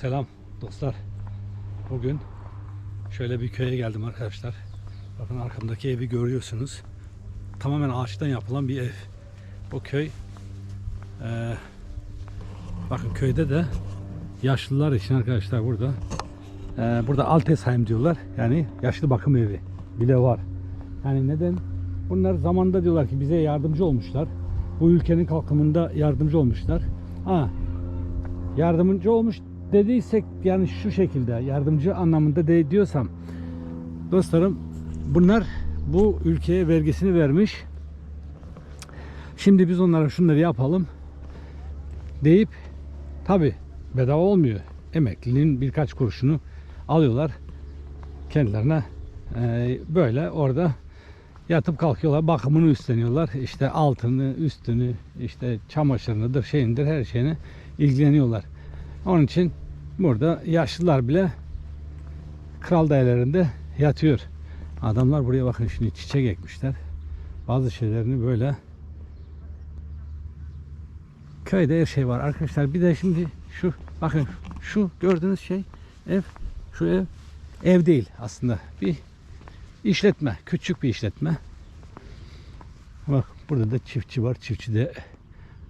Selam dostlar. Bugün şöyle bir köye geldim arkadaşlar. Bakın arkamdaki evi görüyorsunuz. Tamamen ağaçtan yapılan bir ev. O köy eee, bakın köyde de yaşlılar için arkadaşlar burada eee, burada Altesheim diyorlar. Yani yaşlı bakım evi bile var. Yani neden? Bunlar zamanda diyorlar ki bize yardımcı olmuşlar. Bu ülkenin kalkınmında yardımcı olmuşlar. Ha, yardımcı olmuş dediysek yani şu şekilde yardımcı anlamında de diyorsam dostlarım bunlar bu ülkeye vergisini vermiş. Şimdi biz onlara şunları yapalım deyip tabi bedava olmuyor. Emekliliğin birkaç kuruşunu alıyorlar kendilerine e, böyle orada yatıp kalkıyorlar bakımını üstleniyorlar işte altını üstünü işte çamaşırınıdır şeyindir her şeyine ilgileniyorlar onun için burada yaşlılar bile kral dairelerinde yatıyor. Adamlar buraya bakın şimdi çiçek ekmişler. Bazı şeylerini böyle köyde her şey var arkadaşlar. Bir de şimdi şu bakın şu gördüğünüz şey ev şu ev ev değil aslında. Bir işletme küçük bir işletme. Bak burada da çiftçi var. Çiftçi de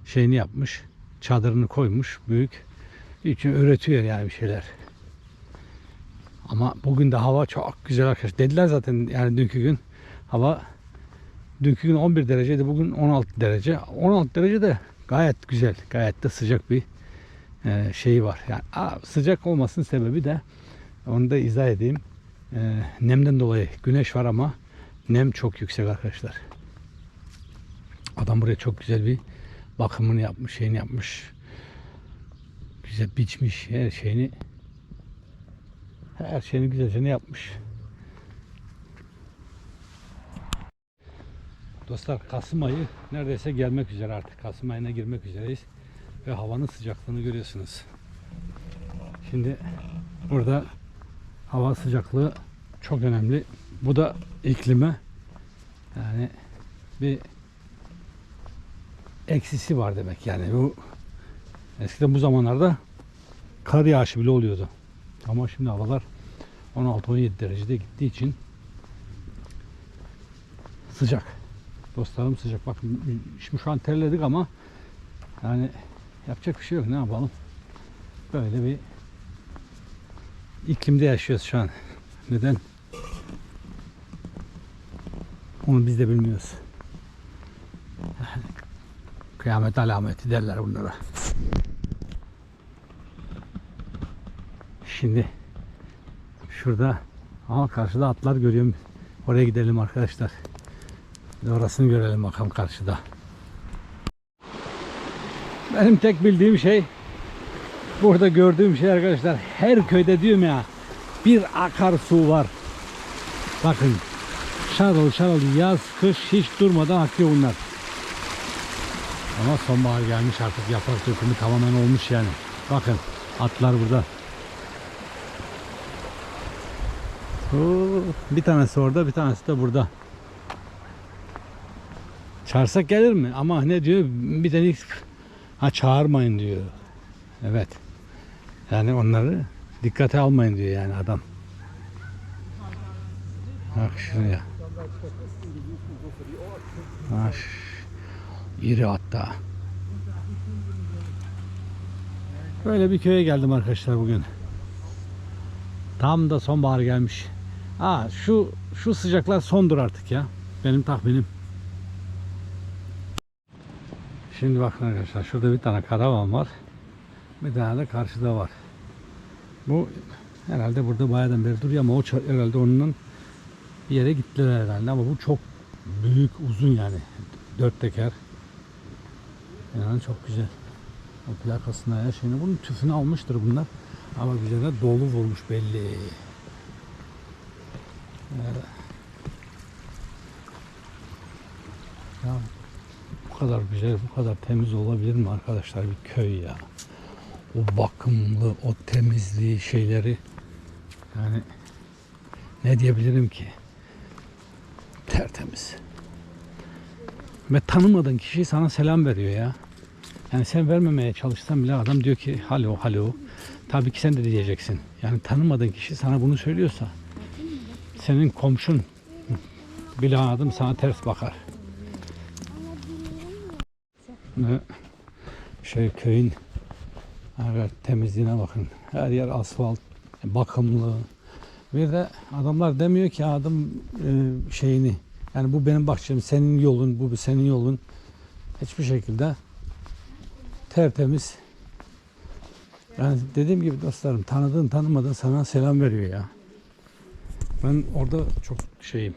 şeyini yapmış çadırını koymuş büyük için üretiyor yani bir şeyler. Ama bugün de hava çok güzel arkadaşlar. Dediler zaten yani dünkü gün hava dünkü gün 11 dereceydi bugün 16 derece. 16 derece de gayet güzel gayet de sıcak bir e, şeyi var. Yani aa, sıcak olmasının sebebi de onu da izah edeyim. E, nemden dolayı güneş var ama nem çok yüksek arkadaşlar. Adam buraya çok güzel bir bakımını yapmış, şeyini yapmış. Güzel biçmiş her şeyini. Her şeyini güzelce yapmış. Dostlar Kasım ayı neredeyse gelmek üzere artık. Kasım ayına girmek üzereyiz. Ve havanın sıcaklığını görüyorsunuz. Şimdi burada hava sıcaklığı çok önemli. Bu da iklime yani bir eksisi var demek yani bu eskiden bu zamanlarda kar yağışı bile oluyordu. Ama şimdi havalar 16-17 derecede gittiği için sıcak. Dostlarım sıcak. Bakın şimdi şu an terledik ama yani yapacak bir şey yok. Ne yapalım? Böyle bir iklimde yaşıyoruz şu an. Neden? Onu biz de bilmiyoruz. Kıyamet alameti derler bunlara. Şimdi şurada ama karşıda atlar görüyorum. Oraya gidelim arkadaşlar. Orasını görelim bakalım karşıda. Benim tek bildiğim şey burada gördüğüm şey arkadaşlar her köyde diyorum ya bir akarsu var. Bakın şarıl şarıl yaz kış hiç durmadan akıyor bunlar. Ama sonbahar gelmiş artık yaprak dökümü tamamen olmuş yani. Bakın atlar burada. Oo, bir tanesi orada bir tanesi de burada. Çağırsak gelir mi? Ama ne diyor? Bir tane ha çağırmayın diyor. Evet. Yani onları dikkate almayın diyor yani adam. Bak şuraya. Ha, ş- iri hatta. Böyle bir köye geldim arkadaşlar bugün. Tam da sonbahar gelmiş. Ha şu şu sıcaklar sondur artık ya. Benim tahminim. Şimdi bakın arkadaşlar şurada bir tane karavan var. Bir tane de karşıda var. Bu herhalde burada bayağıdan beri duruyor ama o herhalde onun bir yere gittiler herhalde ama bu çok büyük uzun yani. Dört teker. Yani çok güzel. O plakasına her şeyini bunun tüfünü almıştır bunlar. Ama güzel de dolu vurmuş belli. Ya bu kadar güzel, bu kadar temiz olabilir mi arkadaşlar bir köy ya? O bakımlı, o temizliği şeyleri yani ne diyebilirim ki? Tertemiz. Ve tanımadığın kişi sana selam veriyor ya. Yani sen vermemeye çalışsan bile adam diyor ki halo halo. Tabii ki sen de diyeceksin. Yani tanımadığın kişi sana bunu söylüyorsa senin komşun bile adım sana ters bakar. Ve şey köyün evet, temizliğine bakın. Her yer asfalt, bakımlı. Bir de adamlar demiyor ki adım e, şeyini. Yani bu benim bahçem, senin yolun, bu senin yolun. Hiçbir şekilde tertemiz. Yani dediğim gibi dostlarım tanıdığın tanımadığın sana selam veriyor ya. Ben orada çok şeyim.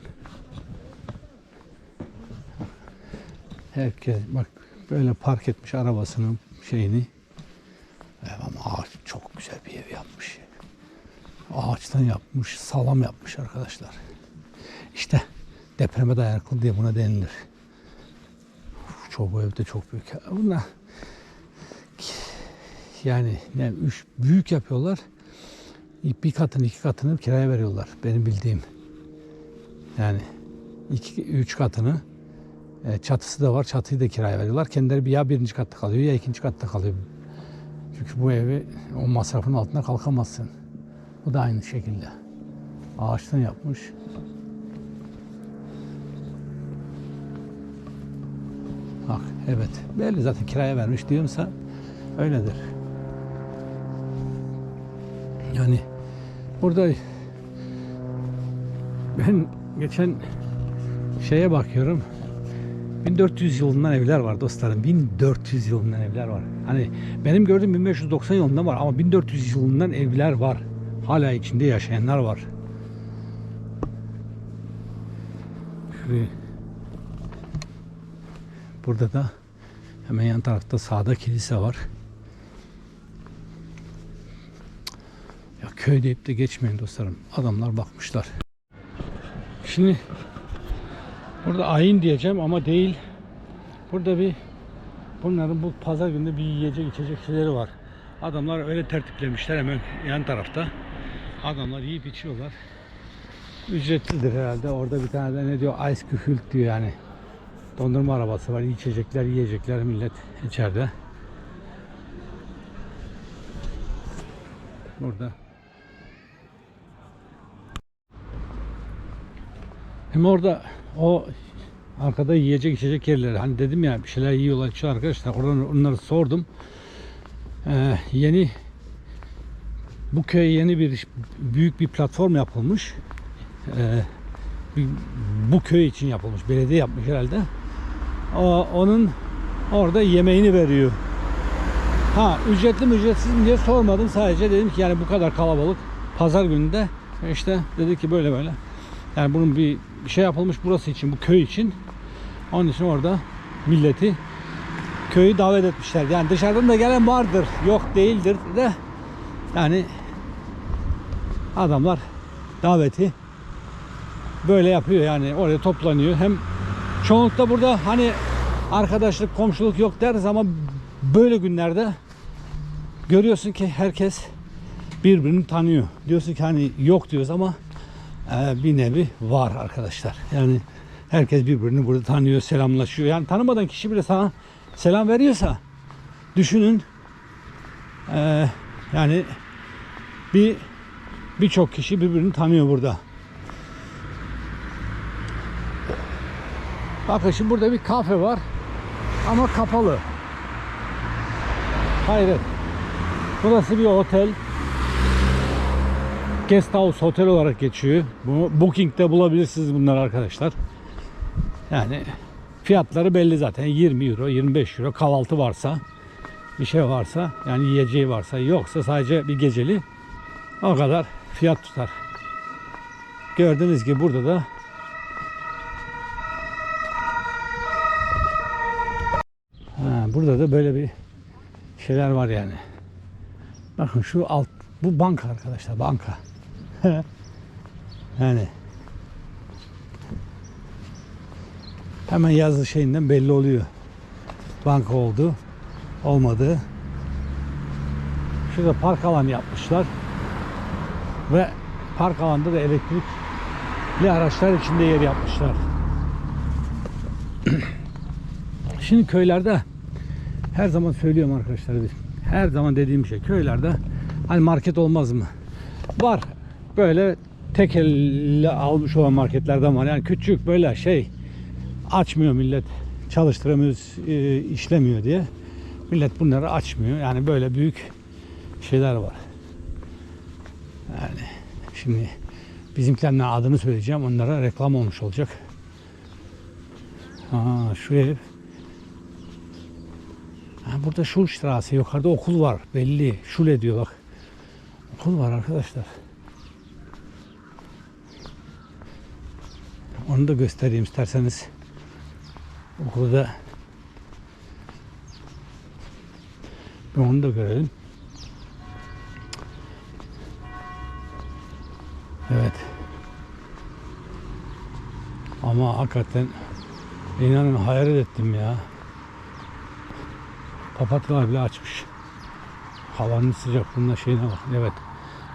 Herkes bak böyle park etmiş arabasının şeyini. E, Ama ağaç çok güzel bir ev yapmış. Ağaçtan yapmış, sağlam yapmış arkadaşlar. İşte depreme dayanıklı diye buna denilir. Çok bu evde çok büyük. Bunlar yani ne üç büyük yapıyorlar. Bir katını iki katını kiraya veriyorlar benim bildiğim. Yani iki üç katını e, çatısı da var. Çatıyı da kiraya veriyorlar. Kendileri ya birinci katta kalıyor ya ikinci katta kalıyor. Çünkü bu evi o masrafın altına kalkamazsın. Bu da aynı şekilde. Ağaçtan yapmış. Bak evet. Belli zaten kiraya vermiş diyorsa öyledir. Yani burada ben geçen şeye bakıyorum. 1400 yılından evler var dostlarım. 1400 yılından evler var. Hani benim gördüğüm 1590 yılından var ama 1400 yılından evler var. Hala içinde yaşayanlar var. Şuraya. Burada da hemen yan tarafta sağda kilise var. Köy deyip de geçmeyin dostlarım. Adamlar bakmışlar. Şimdi burada ayin diyeceğim ama değil. Burada bir bunların bu pazar günde bir yiyecek içecek şeyleri var. Adamlar öyle tertiplemişler hemen yan tarafta. Adamlar yiyip içiyorlar. Ücretlidir herhalde. Orada bir tane de ne diyor? Ice küfült diyor yani. Dondurma arabası var. içecekler, yiyecekler millet içeride. Burada. Hem orada o arkada yiyecek içecek yerleri hani dedim ya bir şeyler yiyorlar içiyor arkadaşlar oradan onları sordum. Ee, yeni bu köye yeni bir büyük bir platform yapılmış. Ee, bir- bu köy için yapılmış. Belediye yapmış herhalde. O, onun orada yemeğini veriyor. Ha ücretli mi ücretsiz mi diye sormadım. Sadece dedim ki yani bu kadar kalabalık pazar gününde işte dedi ki böyle böyle. Yani bunun bir bir şey yapılmış burası için, bu köy için. Onun için orada milleti köyü davet etmişler. Yani dışarıdan da gelen vardır. Yok değildir de yani adamlar daveti böyle yapıyor yani oraya toplanıyor. Hem çoğunlukla burada hani arkadaşlık, komşuluk yok deriz ama böyle günlerde görüyorsun ki herkes birbirini tanıyor. Diyorsun ki hani yok diyoruz ama bir nevi var arkadaşlar. Yani herkes birbirini burada tanıyor, selamlaşıyor. Yani tanımadan kişi bile sana selam veriyorsa düşünün e, yani bir birçok kişi birbirini tanıyor burada. Bakın şimdi burada bir kafe var ama kapalı. Hayret. Burası bir otel. Guest House Hotel olarak geçiyor. Bu Booking'de bulabilirsiniz bunları arkadaşlar. Yani fiyatları belli zaten. 20 euro, 25 euro kahvaltı varsa bir şey varsa yani yiyeceği varsa yoksa sadece bir geceli o kadar fiyat tutar. Gördüğünüz gibi burada da ha, burada da böyle bir şeyler var yani. Bakın şu alt bu banka arkadaşlar banka. yani hemen yazı şeyinden belli oluyor. Banka oldu, olmadı. Şurada park alanı yapmışlar. Ve park alanında da elektrikli araçlar içinde yer yapmışlar. Şimdi köylerde her zaman söylüyorum arkadaşlar. Her zaman dediğim şey köylerde hani market olmaz mı? Var. Böyle tek elle almış olan marketlerden var. Yani küçük böyle şey açmıyor millet. Çalıştıramıyoruz, e, işlemiyor diye. Millet bunları açmıyor. Yani böyle büyük şeyler var. Yani şimdi bizimkilerin adını söyleyeceğim. Onlara reklam olmuş olacak. Ha, şu ev. Ha, burada Schulstraße yukarıda okul var belli. Şule diyor bak. Okul var arkadaşlar. Onu da göstereyim isterseniz. Okulu da bir onu da görelim. Evet. Ama hakikaten inanın hayret ettim ya. Papatyalar bile açmış. Havanın sıcaklığına şeyine bak. Evet.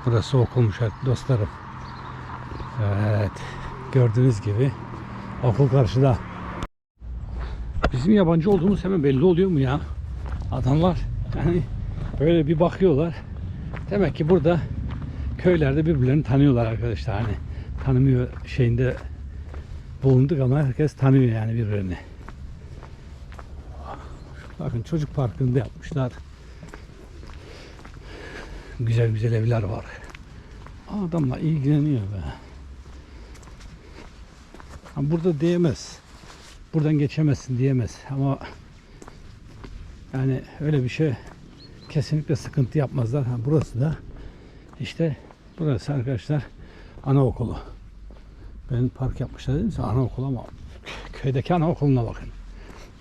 Burası okulmuş dostlarım. Evet. Gördüğünüz gibi okul karşıda. Bizim yabancı olduğumuz hemen belli oluyor mu ya? Adamlar yani böyle bir bakıyorlar. Demek ki burada köylerde birbirlerini tanıyorlar arkadaşlar. Hani tanımıyor şeyinde bulunduk ama herkes tanıyor yani birbirini. Bakın çocuk parkında yapmışlar. Güzel güzel evler var. Adamla ilgileniyor be. Burada diyemez. Buradan geçemezsin diyemez. Ama yani öyle bir şey kesinlikle sıkıntı yapmazlar. Ha, burası da işte burası arkadaşlar anaokulu. Ben park yapmışlar dedim size anaokulu ama köydeki anaokuluna bakın.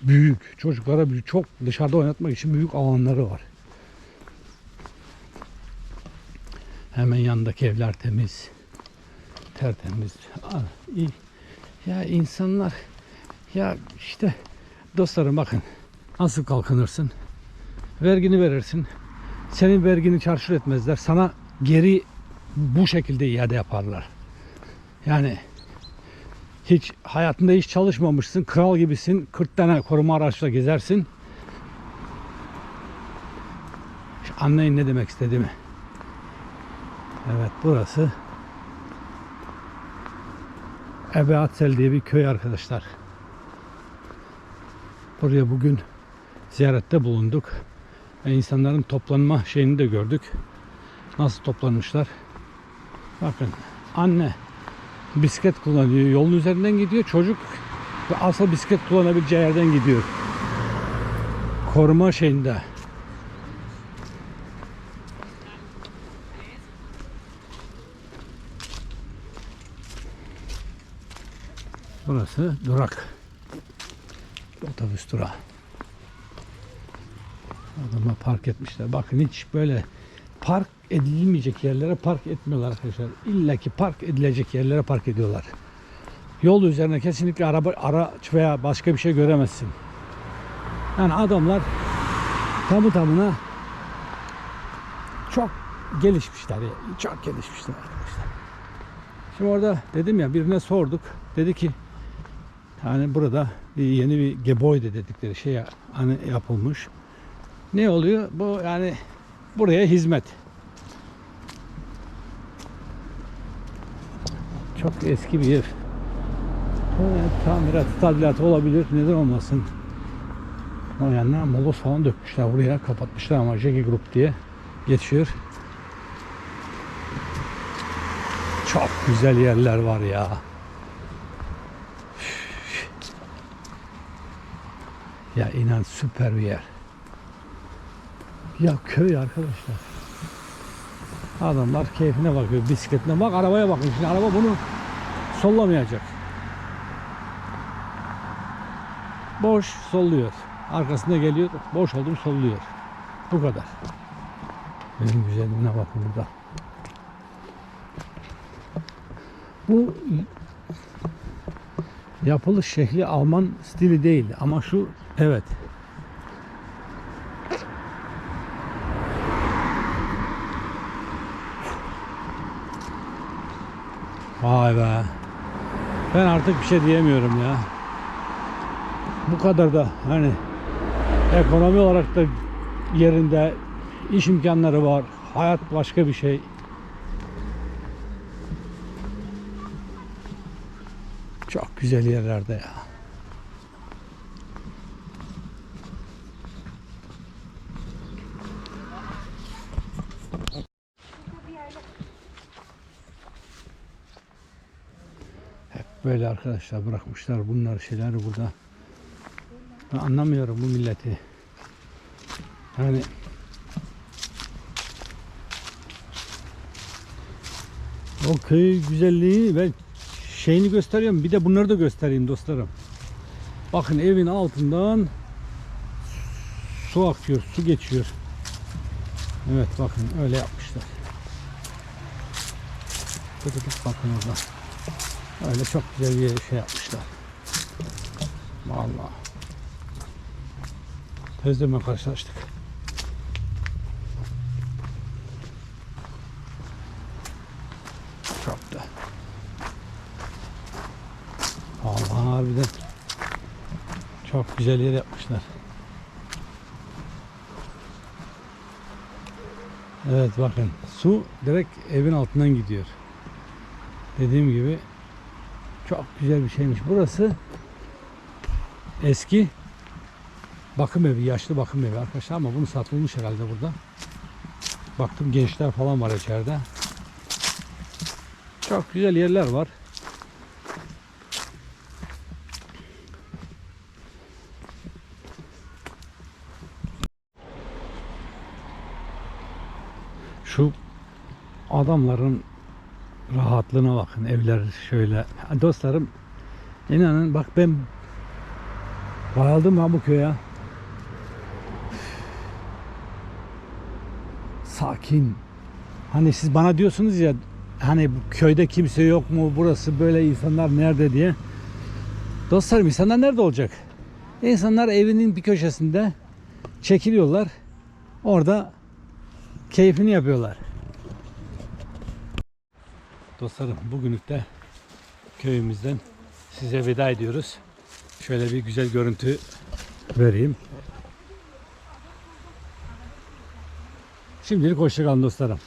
Büyük. Çocuklara büyük. Çok dışarıda oynatmak için büyük alanları var. Hemen yanındaki evler temiz. Tertemiz. İyi. Ya insanlar ya işte dostlarım bakın nasıl kalkınırsın. Vergini verirsin. Senin vergini çarşur etmezler. Sana geri bu şekilde iade yaparlar. Yani hiç hayatında hiç çalışmamışsın. Kral gibisin. 40 tane koruma araçla gezersin. Anlayın ne demek istediğimi. Evet burası Ebe Atsel diye bir köy arkadaşlar. Buraya bugün ziyarette bulunduk. Ve insanların toplanma şeyini de gördük. Nasıl toplanmışlar. Bakın anne bisiklet kullanıyor. Yolun üzerinden gidiyor. Çocuk ve asıl bisiklet kullanabileceği yerden gidiyor. Koruma şeyinde. Burası durak. Otobüs durağı. Adama park etmişler. Bakın hiç böyle park edilmeyecek yerlere park etmiyorlar arkadaşlar. İlla ki park edilecek yerlere park ediyorlar. Yol üzerine kesinlikle araba, araç veya başka bir şey göremezsin. Yani adamlar tamı tamına çok gelişmişler. Çok gelişmişler arkadaşlar. Şimdi orada dedim ya birine sorduk. Dedi ki yani burada bir yeni bir Gebäude dedikleri şey hani yapılmış. Ne oluyor? Bu yani buraya hizmet. Çok eski bir. Evet, tamirat, tadilat olabilir. Neden olmasın? O yanına moloz falan dökmüşler buraya. Kapatmışlar ama Jackie Group diye geçiyor. Çok güzel yerler var ya. Ya inan süper bir yer. Ya köy arkadaşlar. Adamlar keyfine bakıyor bisikletine. Bak arabaya bakın. Şimdi araba bunu sollamayacak. Boş solluyor. Arkasında geliyor. Boş oldu mu solluyor. Bu kadar. Benim güzelliğine bakın burada. Bu yapılış şekli Alman stili değil ama şu evet Vay be. Ben artık bir şey diyemiyorum ya. Bu kadar da hani Ekonomi olarak da yerinde iş imkanları var. Hayat başka bir şey. Çok güzel yerlerde ya. Böyle arkadaşlar bırakmışlar bunlar şeyleri burada. Ben anlamıyorum bu milleti. Yani o köy güzelliği ve şeyini gösteriyorum. Bir de bunları da göstereyim dostlarım. Bakın evin altından su akıyor, su geçiyor. Evet bakın öyle yapmışlar. Bakın orada. Öyle çok güzel bir şey yapmışlar. Vallahi. Tezleme karşılaştık. Çok da. Vallahi harbiden çok güzel yer yapmışlar. Evet bakın su direkt evin altından gidiyor. Dediğim gibi çok güzel bir şeymiş. Burası eski bakım evi, yaşlı bakım evi arkadaşlar ama bunu satılmış herhalde burada. Baktım gençler falan var içeride. Çok güzel yerler var. Şu adamların rahatlığına bakın evler şöyle. Dostlarım inanın bak ben bayıldım ha bu köye. Sakin. Hani siz bana diyorsunuz ya hani köyde kimse yok mu burası böyle insanlar nerede diye. Dostlarım insanlar nerede olacak? İnsanlar evinin bir köşesinde çekiliyorlar. Orada keyfini yapıyorlar. Dostlarım bugünlük de köyümüzden size veda ediyoruz. Şöyle bir güzel görüntü vereyim. Şimdilik hoşçakalın dostlarım.